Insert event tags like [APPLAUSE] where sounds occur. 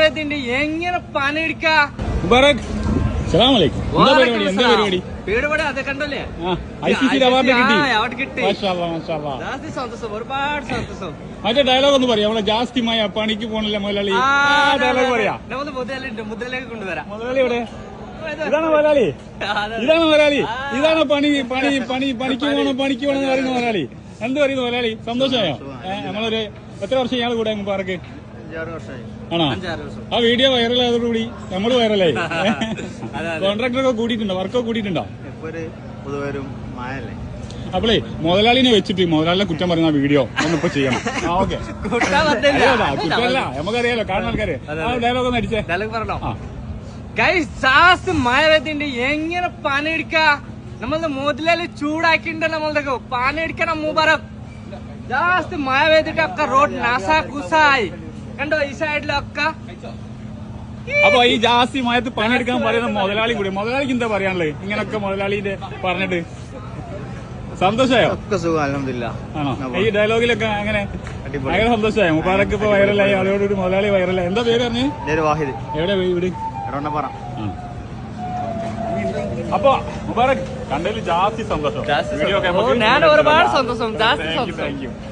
പെയ്തിണ്ട് എങ്ങനെ പണിയെടുക്ക മുബാറക്. എന്താ പരിപാടി? എന്താ പരിപാടി? അത് കണ്ടല്ലേ? അവാർഡ് കിട്ടി. ജാസ്തി സന്തോഷം ഒരുപാട് സന്തോഷം. മറ്റേ ഡയലോഗ് ഒന്ന് പറയാം. നമ്മളെ പണിക്ക് പോണില്ല മുതലാളി? ഡയലോഗ് പറയാ. മുതലേക്ക് കൊണ്ടുവരാം. മുതലാളി ഇവിടെ ഇതാണ് മുതലാളി. ഇതാണ് മുതലാളി. ഇതാണ് പണി പണി പണി പണിക്ക് പോകണം പണിക്ക് പോണെന്ന് പറയുന്ന മുതലാളി. എന്ത് പറയുന്നു മുതലാളി? സന്തോഷമായോ? നമ്മളൊരു എത്ര വർഷം ഇയാൾ കൂടെ വർഷമായി ആണോ? ആ വീഡിയോ വൈറലായതോടുകൂടി നമ്മൾ വൈറലായി. [LAUGHS] കോൺട്രാക്ടറൊക്കെ കൂടിയിട്ടുണ്ടോ? വർക്കൊക്കെ കൂടിയിട്ടുണ്ടോ? അപ്പളേ മുതലാളിനെ വെച്ചിട്ട് മുതലാളിനെ കുറ്റം പറയുന്ന വീഡിയോ ഒന്നിപ്പോ ചെയ്യണം. [LAUGHS] ഓക്കെ. കുറ്റമല്ല. നമുക്കറിയാലോ കാണുന്ന ആൾക്കാരെ. ആ ഡയലോഗ് ഒന്ന് അടിച്ചേ. ഡയലോഗ് പറഞ്ഞോ? ആ. കൈ സാസ് മഴ പെയ്തിണ്ട് എങ്ങനെ പണിയെടുക്ക നമ്മളുടെ മുതലാളി ചൂടാക്കിണ്ട് നമ്മളുടെ പണിയെടുക്കണം മുബാറക് ജാസ്തി മഴ പെയ്തിട്ട് ഒക്കെ റോഡ് നാസാ കുസായി. കണ്ടോ ഈ സൈഡിലൊക്കെ? അപ്പൊ ഈ ജാസ്തി മയത്ത് പണിയെടുക്കാൻ പറയുന്ന മുതലാളി കൂടി. മുതലാളിക്ക് എന്താ പറയാനുള്ളത് ഇങ്ങനൊക്കെ മുതലാളിന്റെ പറഞ്ഞിട്ട്. സന്തോഷമായോ? ഒക്കെ സുഖം അലഹമില്ല ആണോ? ഈ ഡയലോഗിലൊക്കെ അങ്ങനെ അടിപൊളി. ഭയങ്കര സന്തോഷമായോ? മുബാറക്ക് ഇപ്പൊ വൈറലായി ഒരു മുതലാളി വൈറലായി എന്താ പേര് പറഞ്ഞു? വാഹിദ്. എവിടെ വീട് എടവണ്ണപ്പറ. ആ. അപ്പൊ മുബാറക് കണ്ടതിൽ ജാസ്തി സന്തോഷം. ഞാൻ ഒരുപാട് സന്തോഷം. ജാസ്തി സന്തോഷം.